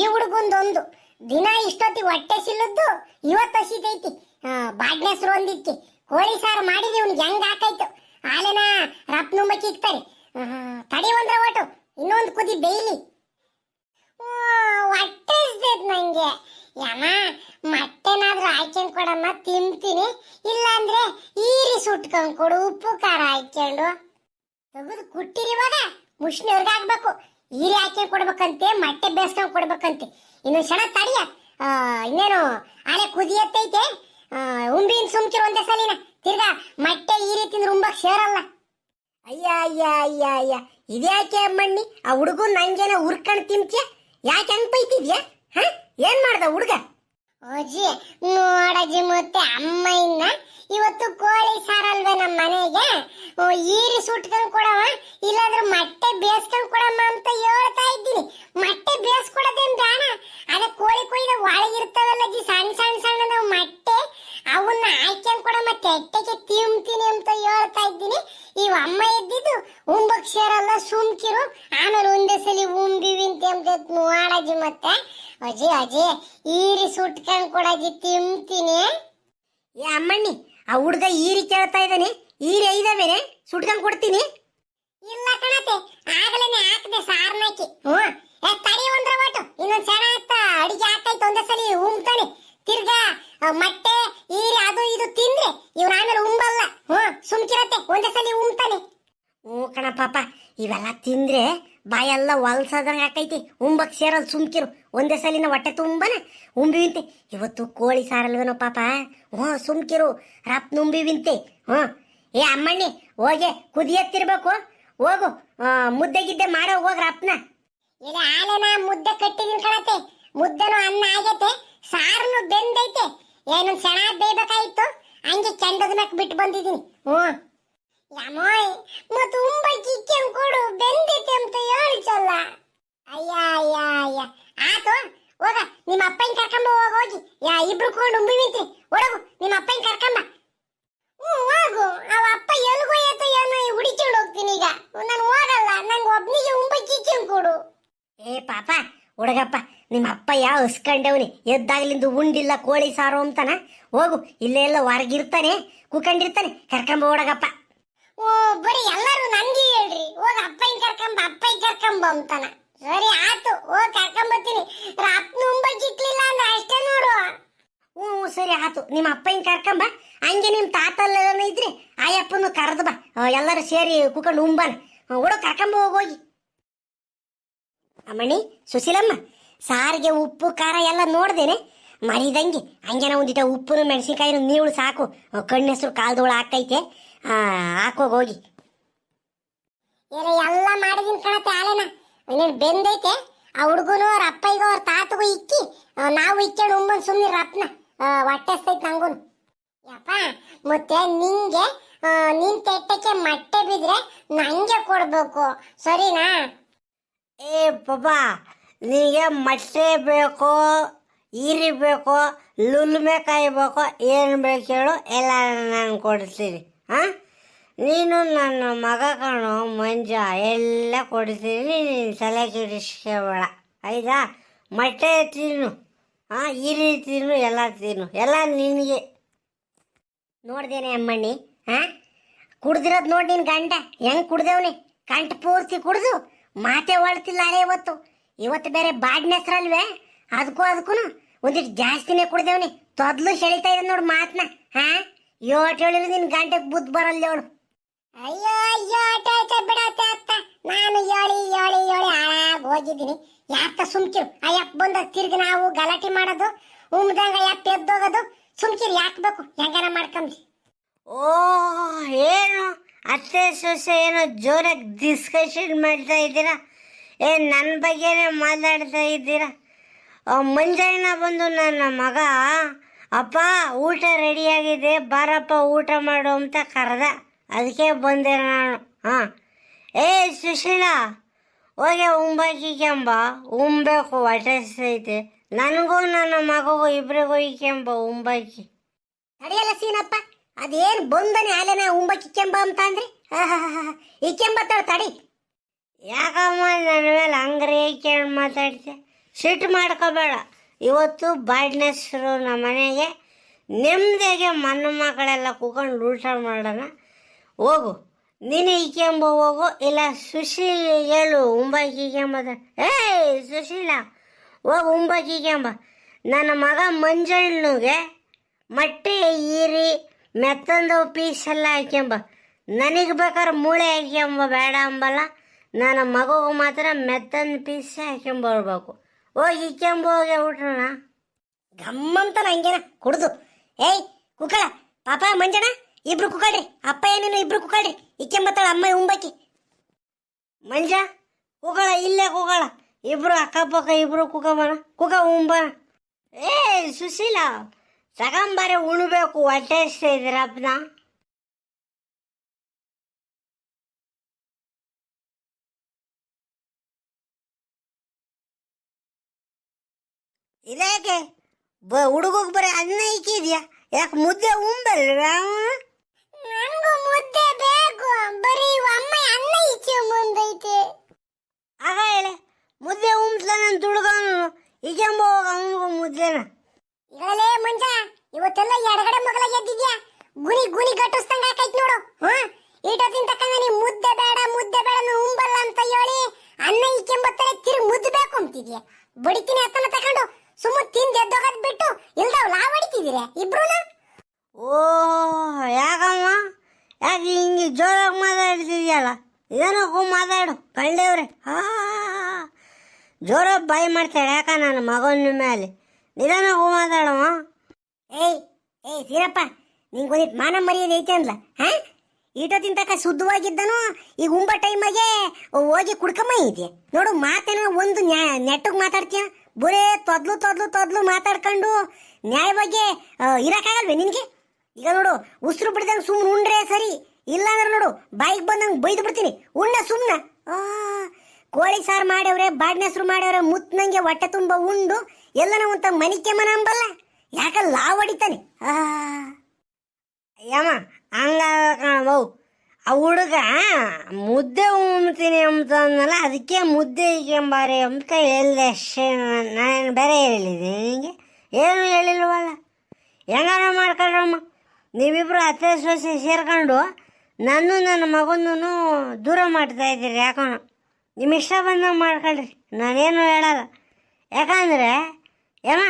ಈ ಹುಡುಗಂದೊಂದು. ದಿನ ಇಷ್ಟೊತ್ತಿ ಹೊಟ್ಟೆ ಸಿಲ್ಲದ್ದು ಇವತ್ತು ಹಸಿತೈತಿ. ಬಾಡ್ನೆಸರು ಒಂದಿತ್ತಿ. ಕೋಳಿ ಸಾರು ಮಾಡಿದ್ವಿ ಇವ್ನಿಗೆ ಹೆಂಗ್ ಹಾಕಾಯ್ತು? ಹಾಲೆನ ರಪ್ ನುಂಬಕ್ಕೆ ಇಕ್ತಾರೆ ತಡಿ ಒಂದ್ರ ಒಟ್ಟು. ಇನ್ನೊಂದು ಕುದಿ ಬೇಯ್ಲಿ. ಹೊಟ್ಟೆ ನಂಗೆ. ಯಮ ಮಟ್ಟೆನಾದ್ರೂ ಹಾಕ್ಯಂಡ್ ಕೊಡಮ್ಮ, ತಿಂತೀನಿ. ಇಲ್ಲಾಂದ್ರೆ ಈರಿ ಸುಟ್ಕೊಂಡ್ ಕೊಡು, ಉಪ್ಪು ಖಾರ ಹಾಕ್ಯಂಡು. ತೆಗೆದು ಕುಟ್ಟಿರಿವಾಗ ಮುಷ್ಣಿ ಹಾಕ್ಬೇಕು. ಈರಿ ಹಾಕಿ ಕೊಡ್ಬೇಕಂತೆ, ಮಟ್ಟೆ ಬೇಸ್ಕೊಂಡು ಕೊಡ್ಬೇಕಂತೆ. ಇನ್ನು ಕ್ಷಣ ತಡಿಯ ಇನ್ನೇನು ಆಳೆ ಕುದಿಯತ್ತೈತೆ ಉಂಬಿನ ಸುಮ್ಕಿರು ಒಂದೇ ಸಲಿನ ತಿರ್ಗ ಮೊಟ್ಟೆ ಈ ರೀತಿ ರುಂಬಕ್ ಸೇರಲ್ಲ. ಅಯ್ಯ ಅಯ್ಯ ಅಯ್ಯ ಅಯ್ಯ. ಇದ್ಯಾಕೆ ಅಮ್ಮಣ್ಣಿ? ಆ ಹುಡುಗನ್ ನಂಗೇನ ಉರ್ಕಣ್ ತಿಂತ್ಯ? ಯಾಕೆ ಹಂಗ್ ಬೈತಿದ್ಯಾ ಹ? ಏನ್ ಮಾಡ್ದ ಹುಡುಗ? ಅಜ್ಜಿ, ನೋಡಜ್ಜಿ ಮತ್ತೆ ಅಮ್ಮ ಇನ್ನ ಇವತ್ತು ಕೋಳಿ ಸಾರಲ್ವೇ ನಮ್ಮ ಮನೆಗೆ? ಈರಿ ಸುಟ್ಕೊಂಡು ಕೊಡವ ಇಲ್ಲಾಂದ್ರೆ ಮೊಟ್ಟೆ ಬೇಯಿಸ್ಕೊಂಡು ಕೊಡಮ್ಮ ಅಂತ ಹೇಳ್ತಾ ಇದ್ದೀನಿ. ಮೊಟ್ಟೆ ಬೇಯಿಸ್ಕೊಡೋದೇನು ಬೇಡ. ಅದೇ ಕೋಳಿ ಕೊಯ್ದ ಒಳಗಿರ್ತಾವಲ್ಲ ಜಿ ಸಣ್ಣ ಸಣ್ಣ ಸಣ್ಣ ನಾವು ಮೊಟ್ಟೆ, ಅವನ್ನ ಹಾಕ್ಯಂಡ್ ಕೊಡಮ್ಮ ತೆಟ್ಟೆಗೆ ತಿಂತೀನಿ ಅಂತ ಹೇಳ್ತಾ ಇದ್ದೀನಿ. ಇವ್ ಅಮ್ಮ ಎದ್ದಿದ್ದು ಉಂಬಕ್ ಸೇರಲ್ಲ, ಸುಮ್ಕಿರು. ಆಮೇಲೆ ಒಂದೇ ಸಲಿ ಉಂಬಿವಿ ಅಂತ ನೋಡಜ್ಜಿ ಮತ್ತೆ. ಅಜ್ಜಿ ಅಜ್ಜಿ, ಈರಿ ಸುಟ್ಕೊಂಡ್ ಕೊಡಜ್ಜಿ ತಿಂತೀನಿ. ಏ, ಅಮ್ಮಣ್ಣಿ, ಆ ಹುಡ್ಗ ಈರಿ ಕೇಳ್ತಾ ಇದ್ದಾನೆ. ಈರಿ ಐದವೇನೆ? ಸುಟ್ಕೊಂಡು ಕೊಡ್ತೀನಿ. ಇಲ್ಲ ಕಣತೆ, ಆಗಲೇನೆ ಹಾಕದೆ ಸಾರ್ನಾಕಿ ಹ್ಮ್ ಏ, ತಡಿ ಒಂದ್ರ ಒಟ್ಟು. ಇನ್ನೊಂದ್ ಸಣ ಆತ ಅಡಿಗೆ ಹಾಕೈತೆ ಒಂದೇ ಸಲ ಉಮ್ತಾನೆ ತಿರ್ಗಾ ಮತ್ತೆ ಈರಿ, ಅದು ಇದು ತಿಂದ್ರೆ ಇವ್ರ ಆಮೇಲೆ ಉಂಬಲ್ಲ. ಹ್ಮ್ ಸುಮ್ಕಿರತ್ತೆ, ಒಂದೇ ಸಲ ಉಮ್ತಾನೆ ಹ್ಞೂ ಕಣ ಪಾಪ, ಇವೆಲ್ಲ ತಿಂದ್ರೆ ಬಾಯೆಲ್ಲ ಹೊಲ್ಸದಂಗೆ ಆಕೈತಿ. ಉಂಬಕ್ ಸೇರಲ್ ಸುಮ್ಕಿರು. ಒಂದೇ ಸಲಿನ ಹೊಟ್ಟೆ ತುಂಬನ ಉಂಬಿವಿಂತೆ ಇವತ್ತು ಕೋಳಿ ಸಾರಲ್ವೇನೋ ಪಾಪ. ಹ್ಞೂ, ಸುಮ್ಕಿರು. ರಪ್ ನುಂಬಿವಿಂತೆ ಹ್ಞೂ. ಏ ಅಮ್ಮಣ್ಣಿ, ಹೋಗೆ ಕುದಿಯತ್ತಿರ್ಬೇಕು. ಹೋಗು. ಮುದ್ದೆ ಗಿದ್ದೆ ಮಾಡೋ ಹೋಗ್ರ ರಪ್ನ ಇಲ್ಲ ಆಲೆನ ಮುದ್ದೆ ಕಟ್ಟಿದೀನಿ ಕಣತೆ. ಮುದ್ದೆನೂ ಅನ್ನ ಆಗೈತೆ. ಸಾರನು ಬೆಂದೈತೆ. ಏನು ಸಣ ಬೇಯ್ಬೇಕಾಯ್ತು. ಹಂಗೆ ಕೆಂಡದ ಮ್ಯಾಕ್ ಬಿಟ್ಟು ಬಂದಿದ್ದೀನಿ ಹ್ಞೂ. ಯಮೋಯ್, ಮತ್ತು ತುಂಬ ಕೆಂಪ್ ಕೊಡು. ಬೆಂದೈತೆ ಅಂತ ಹೇಳ್ಚಲ್ಲ ಅಯ್ಯ ಅಯ್ಯ ಅಯ್ಯ ಆತು ಹೋಗ ನಿಮ್ಮ ಅಪ್ಪನ ಕರ್ಕೊಂಬ ಹೋಗ ಹೋಗಿ ಯಾ ಉಂಬಿ ನಿಂತಿ ಒಡಗು ನಿಮ್ಮ ಅಪ್ಪನ ಕರ್ಕೊಂಬ ಹ್ಞೂ, ಹೋಗು. ಅವ ಅಪ್ಪ ಎಲ್ಗೋಯ್ತ ಏನೋ ಹುಡಿಕೊಂಡು ಹೋಗ್ತೀನಿ ಈಗ. ನಾನು ಹೋಗಲ್ಲ. ನಂಗೆ ಒಬ್ನಿಗೆ ಉಂಬಿ ಕೆಂಪ್ ಕೊಡು. ಏ, ಪಾಪ, ಹುಡುಗಪ್ಪ ನಿಮ್ಮ ಅಪ್ಪ ಯಾವ ಹಸ್ಕಂಡವನಿ ಎದ್ದಾಗ್ಲಿಂದ ಉಂಡಿಲ್ಲ ಕೋಳಿ ಸಾರು ಅಂತಾನ? ಹೋಗು, ಇಲ್ಲೇ ಎಲ್ಲ ಹೊರಗಿರ್ತಾನೆ, ಕುಕೊಂಡಿರ್ತಾನೆ. ಕರ್ಕೊಂಬ ಹುಡುಗಪ್ಪ ಓ, ಬರೀ ಎಲ್ಲರೂ ನನಗೆ ಹೇಳ್ರಿ. ಹೋಗ ಅಪ್ಪನ ಕರ್ಕೊಂಬ ಅಪ್ಪಯ್ಯ ಕರ್ಕೊಂಬ ಅಂತಾನ. ಸರಿ ಆತು ಹೋಗ್ ಕರ್ಕೊಂಬತ್ತೀನಿ ಅಪ್ಪನ ಉಂಬ ಹ್ಞೂ ಸರಿ, ಆತು. ನಿಮ್ಮ ಅಪ್ಪನ ಕರ್ಕೊಂಬ. ಹಂಗೆ ನಿಮ್ಮ ತಾತಲ್ಲ ಇದ್ರೆ ಆಯಪ್ಪನು ಕರೆದು ಬಾ. ಎಲ್ಲರೂ ಸೇರಿ ಕುಕೊಂಡು ಉಂಬಾನ. ಹುಡುಗ ಕರ್ಕೊಂಬ, ಹೋಗಿ ಅಮ್ಮಣಿ, ಸುಶೀಲಮ್ಮ, ಸಾರಿಗೆ ಉಪ್ಪು, ಖಾರ ಎಲ್ಲ ನೋಡ್ದೇನೆ. ಮರಿದಂಗೆ. ಹಂಗೆನ ಒಂದಿಟ ಉಪ್ಪುನು, ಮೆಣಸಿನ್ಕಾಯಿನ, ನೀವು ಸಾಕು. ಕಣ್ಣು ಹೆಸರು ಕಾಲ್ದೋಳು ಹಾಕೈತೆ ಹಾಕೋಗಿ ಹೋಗಿ ಎಲ್ಲ ಮಾಡಿದೀನಿ ಕಣತೆ ಆಲೇನ ಇನ್ನೇನು ಬೆಂದೈತೆ. ಆ ಹುಡುಗನು, ಅವ್ರ ಅಪ್ಪಯ್ಯಗೂ ಅವ್ರ ತಾತಗೂ ಇಕ್ಕಿ. ನಾವು ಇಕ್ಕೊಂಡು ಉಮ್ಮನ್ ಸುಮ್ಮನೆ ರಪ್ನ ಹೊಟ್ಟೆ ಹಸ್ತೈತೆ ನಂಗೂನು. ಯಪ್ಪ, ಮತ್ತೆ ನಿಂಗೆ ನಿನ್ ತೆಟ್ಟಕ್ಕೆ ಮೊಟ್ಟೆ ಬಿದ್ರೆ ನಂಗೆ ಕೊಡ್ಬೇಕು. ಸರಿನಾ? ಏ ಬಾಬಾ ನಿನಗೆ ಮೊಟ್ಟೆ ಬೇಕೋ, ಈರಿ ಬೇಕೋ, ಲುಲ್ಮೆ ಕಾಯ್ಬೇಕು ಏನು ಬೇಕು ಹೇಳು ಎಲ್ಲ ನಾನು ಕೊಡ್ತೀನಿ. ಹಾಂ ನೀನು ನನ್ನ ಮಗ ಕಾಣು, ಮಂಜ, ಎಲ್ಲ ಕೊಡ್ತೀನಿ. ನೀನು ತಲೆ ಕೆಡಿಸ್ಕೋಬೇಡ ಆಯ್ತಾ? ಮೊಟ್ಟೆ ತಿನ್ನು. ಹಾಂ ಈ ತಿನ್ನು ಎಲ್ಲ ತಿನ್ನು. ಎಲ್ಲ ನಿನಗೆ. ನೋಡ್ದೇನೆ ಅಮ್ಮಣ್ಣಿ ಹಾಂ ಕುಡ್ದಿರೋದು ನೋಡಿ ನಿನ್ ಗಂಡ. ಹೆಂಗ್ ಕುಡ್ದೇವ್ನಿ? ಕಂಠ ಪೂರ್ತಿ ಕುಡ್ದು ಮಾತೆ ಹೊಳ್ತಿಲ್ಲ ಅರೇ ಇವತ್ತು. ಇವತ್ತು ಬೇರೆ ಬಾಡ್ನ ಹೆಸ್ರಲ್ವೇ? ಅದಕ್ಕೂ ಅದಕ್ಕೂ ಒಂದಿಷ್ಟು ಜಾಸ್ತಿನೇ ಕುಡ್ದೇವ್ನಿ. ತೊದ್ಲು ಸೆಳಿತಾ ಇದೆ ನೋಡು ಮಾತನ್ನ ಹಾಂ ಯೋಟ್ ಹೇಳಿದ್ರು ನಿನ್ ಗಂಟೆಗೆ ಬುದ್ಧ ಬರಲ್ಲ ಅವಳು. ಅಯ್ಯೋ ಅಯ್ಯೋ ಆಟ ಆಯ್ತ ಬಿಡತ್ತೆ ನಾನು ಹೇಳಿ ಹೇಳಿ ಹೇಳಿ ಹಾಳಾಗಿ ಹೋಗಿದ್ದೀನಿ. ಯಾಕ ಸುಮ್ಕಿರು? ಆ ಯಪ್ಪ ಬಂದಾಗ ತಿರ್ಗಿ ನಾವು ಗಲಾಟೆ ಮಾಡೋದು ಉಮ್ದಾಗ ಯಪ್ಪ ಎದ್ದೋಗೋದು ಸುಮ್ಕಿರು, ಯಾಕೆ ಬೇಕು? ಹೆಂಗಾರ ಮಾಡ್ಕೊಂಬ್ರಿ ಓ, ಏನು? ಅತ್ತೆ, ಸೊಸೆ, ಏನೋ ಜೋರಾಗಿ ಡಿಸ್ಕಷನ್ ಮಾಡ್ತಾ ಇದ್ದೀರಾ? ಏ ನನ್ನ ಬಗ್ಗೆನೇ ಮಾತಾಡ್ತಾ ಇದ್ದೀರಾ? ಮುಂಜಾನೆ ಬಂದು ನನ್ನ ಮಗ, ಅಪ್ಪ, ಊಟ ರೆಡಿಯಾಗಿದೆ ಬಾರಪ್ಪ, ಊಟ ಮಾಡು ಅಂತ ಕರೆದ. ಅದಕ್ಕೆ ಬಂದೆ ನಾನು. ಹಾಂ. ಏ ಸುಶೀಲಾ ಹೋಗಿ ಉಂಬಾಕಿಕೆಂಬ ಉಂಬೇಕು ಹೊಟ್ಟೆ ಐತೆ ನನಗೂ ನನ್ನ ಮಗಗೂ ಇಬ್ಬರಿಗೂ ಇಕ್ಕೆಂಬ ಉಂಬಾಕಿ ನಡೆಯಲ್ಲ ಸೀನಪ್ಪ ಅದೇನು ಬಂದನೆ ಆಲೆನ ಉಂಬ ಕಿಕ್ಕೆಂಬ ಅಂತ ಅಂದ್ರಿ? ಇಕ್ಕೆಂಬತ್ತಾಳ ತಡಿ ಯಾಕಮ್ಮ ನನ್ನ ಮೇಲೆ ಹಂಗ್ರಿ ಕೇಳಿ ಮಾತಾಡ್ತೆ ಸಿಟ್ಟು ಮಾಡ್ಕೋಬೇಡ. ಇವತ್ತು ಬಾಡ್ನೆಸ್ರು ನಮ್ಮ ಮನೆಗೆ ನೆಮ್ಮದಿಗೆ ಮನ್ನ ಮಕ್ಕಳೆಲ್ಲ ಕೂಕೊಂಡು ಊಟ ಮಾಡೋಣ. ಹೋಗು. ನೀನು ಈಕೆಂಬ ಹೋಗು, ಇಲ್ಲ ಸುಶೀಲ್ ಹೇಳು, ಉಂಬಾಕಿ ಈಕೆಂಬದ ಏಯ್, ಸುಶೀಲ, ಹೋಗು ಉಂಬಾಕಿ ಈಕೆಂಬ ನನ್ನ ಮಗ ಮಂಜಣ್ಣಗೆ ಮೊಟ್ಟೆ ಈರಿ ಮೆತ್ತಂದು ಪೀಸ್ ಎಲ್ಲ ಹಾಕ್ಯಂಬ ನನಗೆ ಬೇಕಾದ್ರೆ ಮೂಳೆ ಹಾಕ್ಯಂಬ ಬೇಡ ಅಂಬಲ್ಲ. ನನ್ನ ಮಗುಗೆ ಮಾತ್ರ ಮೆತ್ತಂದು ಪೀಸ್ ಹಾಕ್ಯಂಬರ್ಬೇಕು ಹೋಗಿ ಹೋಗಿ ಗಮ್ಮ ಗಮ್ಮಂತ ಹಂಗೇನ ಕುಡ್ದು. ಏಯ್, ಕುಕ್ಕಳ, ಪಾಪ ಮಂಜಣ್ಣ, ಇಬ್ರು ಕುಕ್ಕಳ್ರಿ. ಅಪ್ಪ ಏನೇನು ಇಬ್ರು ಕುಕ್ಕಳ್ರಿ. ಇಕ್ಕೆಂಬತ್ತಾಳ ಅಮ್ಮ ಉಂಬಾಕಿ ಮಂಜ ಕೂಗಳ ಇಲ್ಲೇ ಕೂಗಳ ಇಬ್ರು ಅಕ್ಕಪಕ್ಕ ಇಬ್ರು ಕುಕಮನ ಕುಕ ಉಂಬನ ಏ ಸುಶೀಲ ತಗೊಂಬಾರೆ ಉಣ್ಬೇಕು ಹೊಟ್ಟೆ ಎಷ್ಟೇ ಇದ್ದೀರಪ್ಪನ ಇದ್ಯಾಕೆ ಬ ಹುಡುಗಗ್ ಬರೀ ಅನ್ನ ಇಕ್ಕಿದ್ಯಾ ಯಾಕೆ ಮುದ್ದೆ ಉಂಬಲ್ವಾ ನನಗೂ ಮುದ್ದೆ ಬೇಕು ಬರೀ ಅಮ್ಮ ಅನ್ನ ಇಚ್ಚೆ ಮುಂದೈತೆ. ಆಗ ಹೇಳೆ ಮುದ್ದೆ ಉಮ್ಸ್ಲ ನಾನು ತುಳ್ದವನು ಈಗೆಂಬ ಹೋಗ ಅವನಿಗೂ ಮುದ್ದೆನ. ಇರಲೇ ಮಂಜ ಇವತ್ತೆಲ್ಲ ಎಡಗಡೆ ಮಗಲ ಎದ್ದಿದ್ಯಾ? ಗುನಿ ಗುನಿ ಕಟ್ಟಿಸ್ದಂಗ ಹಾಕೈತ್ ನೋಡು. ಹಾ? ಈಟೊತ್ತಿನ ತಕ್ಕಂಗ ನೀ ಮುದ್ದೆ ಬೇಡ ಮುದ್ದೆ ಬೇಡ ನಾನು ಉಂಬಲ್ಲ ಅಂತ ಹೇಳಿ ಅನ್ನ ಇಕ್ಕೆಂಬತ್ತರೆ ತಿರು ಮುದ್ದೆ ಬೇಕು ಅಂತಿದ್ಯಾ? ಬಡಿತೀನಿ ಅತ್ತನ ತಕೊಂಡು. ಸುಮ್ಮ ತಿಂದು ಎದ್ದೋಗದ್ ಬಿಟ್ಟು ಇಲ್ದವ್ ಲಾ ಹೊಡಿತಿದ್ದೀರ ಇಬ್ರುನ? ಓ ಯಾಕಮ್ಮ? ಯಾಕೆ ಹಿಂಗೆ ಜೋರಾಗಿ ಮಾತಾಡ್ತಿದ್ಯಲ್ಲ? ಏನಕ್ಕೂ ಮಾತಾಡು ಕಂಡೇವ್ರೆ ಹಾ ಜೋರಾಗಿ ಬಾಯಿ ಮಾಡ್ತಾಳೆ ಯಾಕ ನನ್ನ ಮಗನ ಮೇಲೆ? ನಿಧಾನಕ್ಕೂ ಮಾತಾಡು ಏಯ್ ಏಯ್ ಸೀರಪ್ಪ ನಿಂಗೆ ಒಂದಿಟ್ಟು ಮಾನ ಮರ್ಯಾದೆ ಐತೆ ಅಂದ್ಲ ಹಾ? ಈಟೋ ತಕ ಶುದ್ಧವಾಗಿದ್ದನು, ಈಗ ಉಂಬ ಟೈಮಾಗೆ ಹೋಗಿ ಕುಡ್ಕಮ್ಮ ಇದೆ ನೋಡು, ಮಾತೇನ ಒಂದು ನ್ಯಾ, ನೆಟ್ಟಗೆ ಮಾತಾಡ್ತೀಯ? ಬರೇ ತೊದ್ಲು ತೊದ್ಲು ತೊದ್ಲು ಮಾತಾಡ್ಕೊಂಡು ನ್ಯಾಯವಾಗಿ ಇರೋಕ್ಕಾಗಲ್ವೇ ನಿನಗೆ? ಈಗ ನೋಡು, ಉಸಿರು ಬಿಡ್ದಂಗೆ ಸುಮ್ಮನೆ ಉಂಡ್ರೆ ಸರಿ, ಇಲ್ಲಾಂದ್ರೆ ನೋಡು, ಬಾಯಿಗೆ ಬಂದಂಗೆ ಬೈದು ಬಿಡ್ತೀನಿ. ಉಣ್ಣ ಸುಮ್ಮನೆ ಕೋಳಿ ಸಾರು ಮಾಡ್ಯವ್ರೆ ಬಾಡ್ನೆಸರು ಮಾಡ್ಯವ್ರೆ ಮುತ್ನಂಗೆ ಹೊಟ್ಟೆ ತುಂಬ ಉಂಡು, ಎಲ್ಲನ ಒಂತ ಮನಿಕೆ ಮನ ಅಂಬಲ್ಲ. ಯಾಕ ಲಾವ್ ಹೊಡಿತಾನೆ? ಯಮ್ಮ, ಹಂಗ ಕಣವು ಆ ಹುಡುಗ ಮುದ್ದೆ ಉಂಬ್ತೀನಿ ಅಂತ ಅಂದಲ್ಲ ಅದಕ್ಕೆ ಮುದ್ದೆ ಈಗೆಂಬಾರೆ ಅಂತ ಹೇಳಿದೆ ಅಷ್ಟೇ. ನಾನು ಬೇರೆ ಹೇಳಿದೆ? ನಿನಗೆ ಏನು ಹೇಳಿಲ್ವಲ್ಲ? ಹೆಂಗಾರ ಮಾಡ್ಕೊಳ್ರಮ್ಮ ಅತ್ತೆ ಸೊಸೆ ಸೇರ್ಕೊಂಡು ನಾನು ನನ್ನ ಮಗನೂ ದೂರ ಮಾಡ್ತಾ ಇದ್ದೀರಿ, ಯಾಕೋ? ನಿಮ್ಮ ಇಷ್ಟ ಬಂದಂಗೆ ಮಾಡ್ಕೊಳ್ರಿ. ನಾನೇನು ಹೇಳಲ್ಲ. ಯಾಕಂದರೆ ಏನ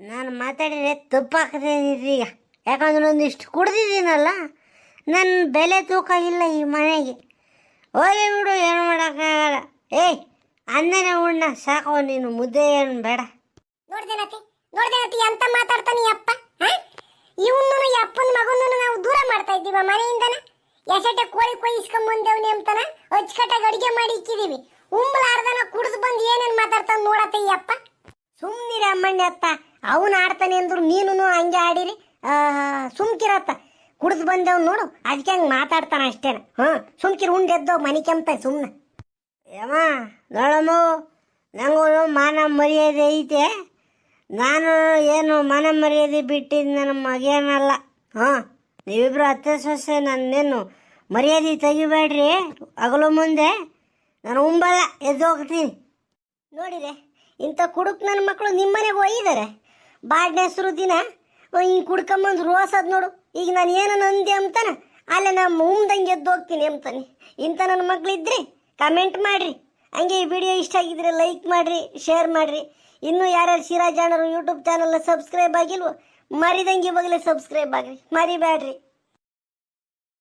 ನಾನು ಮಾತಾಡಿದ್ರೆ ತಪ್ಪಾಗ್ತೀನಿ ಈಗ ಯಾಕಂದ್ರೆ ಒಂದಿಷ್ಟು ಕುಡ್ದಿದ್ದೀನಲ್ಲ ನನ್ನ ಬೆಲೆ ತೂಕ ಇಲ್ಲ ಈ ಮನೆಗೆ. ಹೋಗಿ ಬಿಡು, ಏನು ಮಾಡೋಕ್ಕಾಗಲ್ಲ. ಏಯ್ ಅನ್ನನೇ ಉಣ್ಣ ಸಾಕು, ನೀನು ಮುದ್ದೆ ಏನು ಬೇಡ. ನೋಡ್ದೇನತಿ ನೋಡ್ದೇನತಿ ಅಂತ ಮಾತಾಡ್ತಾನೆ ಅಪ್ಪ ಇವನು ಯಪ್ಪನ ಅಪ್ಪನ ಮಗನನ್ನು ನಾವು ದೂರ ಮಾಡ್ತಾ ಇದ್ದೀವ ಮನೆಯಿಂದನ? ಎಸಟೆ ಕೋಳಿ ಕೊಯ್ಸ್ಕೊಂಡ್ ಬಂದೇವ್ನಿ ಅಂತಾನ? ಅಚ್ಚುಕಟ್ಟಾಗಿ ಅಡಿಗೆ ಮಾಡಿ ಇಕ್ಕಿದೀವಿ. ಉಂಬಲಾರ್ದನ ಕುಡಿದು ಬಂದು ಏನೇನು ಮಾತಾಡ್ತಾನೆ ನೋಡತ್ತೆ ಈ ಅಪ್ಪ? ಸುಮ್ನಿರಿ ಅಮ್ಮಣ್ಣ ಅವನು ಆಡ್ತಾನೆ ಅಂದ್ರು ನೀನು ಹಂಗೆ ಆಡಿರಿ. ಸುಮ್ಕಿರತ್ತ ಕುಡಿದು ಬಂದವ್ ನೋಡು ಅದಕ್ಕೆ ಹಂಗೆ ಮಾತಾಡ್ತಾನ ಅಷ್ಟೇನ. ಹ್ಞೂ, ಸುಮ್ಕಿರಿ ಉಂಡೆದ್ದೋ ಮನೆ ಕೆಂಪ ಸುಮ್ಮನೆ ಯಮ್ಮ, ನೋಡಮ್ಮ ನಂಗೂ ಮಾನ ಮರ್ಯಾದೆ ಐತೆ. ನಾನು ಏನು ಮನ ಮರ್ಯಾದೆ ಬಿಟ್ಟಿದ್ದು ನನ್ನ ಮಗೇನಲ್ಲ. ಹಾಂ, ನೀವಿಬ್ರು ಅತ್ತೆ ಸೊಸೆ, ನನ್ನೇನು ಮರ್ಯಾದೆ ತೆಗಿಬೇಡ್ರಿ? ಹಗಲು ಮುಂದೆ ನಾನು ಉಂಬಲ್ಲ, ಎದ್ದು ಹೋಗ್ತೀನಿ. ನೋಡಿರೆ, ಇಂಥ ಕುಡುಕ್ ನನ್ನ ಮಕ್ಕಳು ನಿಮ್ಮನೆಗೆ ಒಯ್ದಾರೆ ಬಾಡ್ನೆ ಹೆಸರು ದಿನ ಹಿಂಗೆ ಕುಡ್ಕೊಂಬಂದು ರೋಸದ್ ನೋಡು. ಈಗ ನಾನು ಏನು ನಂದೆ ಅಂತಾನೆ, ಅಲ್ಲೇ ನಮ್ಮ ಉಮ್ದಂಗೆ ಎದ್ದು ಹೋಗ್ತೀನಿ ಅಂತಾನೆ. ಇಂಥ ನನ್ನ ಮಕ್ಳಿದ್ರಿ ಕಮೆಂಟ್ ಮಾಡಿರಿ. ಹಂಗೆ ಈ ವಿಡಿಯೋ ಇಷ್ಟ ಆಗಿದ್ರೆ ಲೈಕ್ ಮಾಡಿರಿ ಶೇರ್ ಮಾಡಿರಿ. ಇನ್ನೂ ಯಾರ್ಯಾರು ಶಿರಾ ಅಣ್ಣರು ಯೂಟ್ಯೂಬ್ ಚಾನಲ್ ಸಬ್ಸ್ಕ್ರೈಬ್ ಆಗಿಲ್ವೋ ಮರಿದಂಗೆ ಇವಾಗಲೇ ಸಬ್ಸ್ಕ್ರೈಬ್ ಆಗ್ರಿ. ಮರಿಬೇಡ್ರಿ